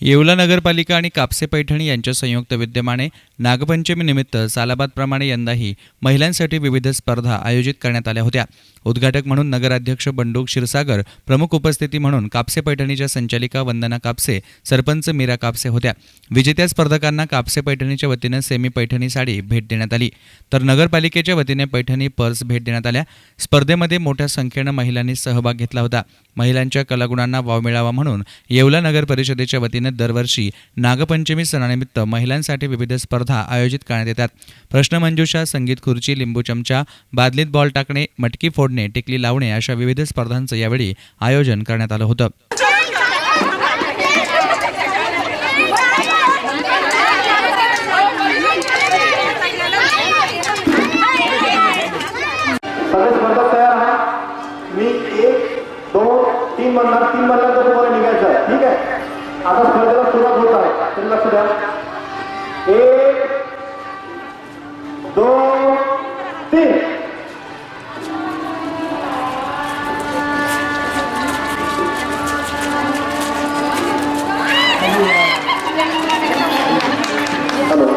येवला नगरपालिका आणि कापसे पैठणी यांच्या संयुक्त विद्यमाने नागपंचमीनिमित्त सालाबादप्रमाणे यंदाही महिलांसाठी विविध स्पर्धा आयोजित करण्यात आल्या होत्या. उद्घाटक म्हणून नगराध्यक्ष बंडू क्षीरसागर प्रमुख उपस्थिती म्हणून कापसे पैठणीच्या संचालिका वंदना कापसे सरपंच मीरा कापसे होत्या. विजेत्या स्पर्धकांना कापसे पैठणीच्या वतीनं सेमी पैठणी साडी भेट देण्यात आली. तर नगरपालिकेच्या वतीने पैठणी पर्स भेट देण्यात आल्या. स्पर्धेमध्ये मोठ्या संख्येनं महिलांनी सहभाग घेतला होता. महिलांच्या कलागुणांना वाव मिळावा म्हणून येवला नगर परिषदेच्या वतीने दरवर्षी नागपंचमी सणानिमित्त महिलांसाठी विविध स्पर्धा आयोजित करण्यात येतात. प्रश्नमंजुषा संगीत खुर्ची लिंबू चमचा बादलीत बॉल टाकणे मटकी फोडणे टिकली लावणे अशा विविध स्पर्धांचं यावेळी आयोजन करण्यात आलं होतं. तीन म्हणणार तीन म्हणल्यानंतर तुम्हाला निघायचं. आहे ठीक आहे? आता स्पर्धेला सुरुवात होत आहे. तरी लक्ष द्या. एक दोन तीन. हॅलो.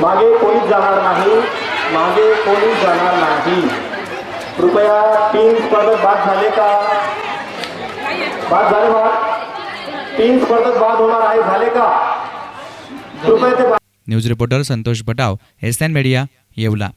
मागे कोणीच जाणार नाही मागे कोणीच जाणार नाही. कृपया तीन स्पर्धक बाद झाले का? बाद झाले बा. तीन स्पर्धक बाद होणार आहे. झाले का? कृपया ते बाद- news reporter Santosh Bhatav S N media Yeola.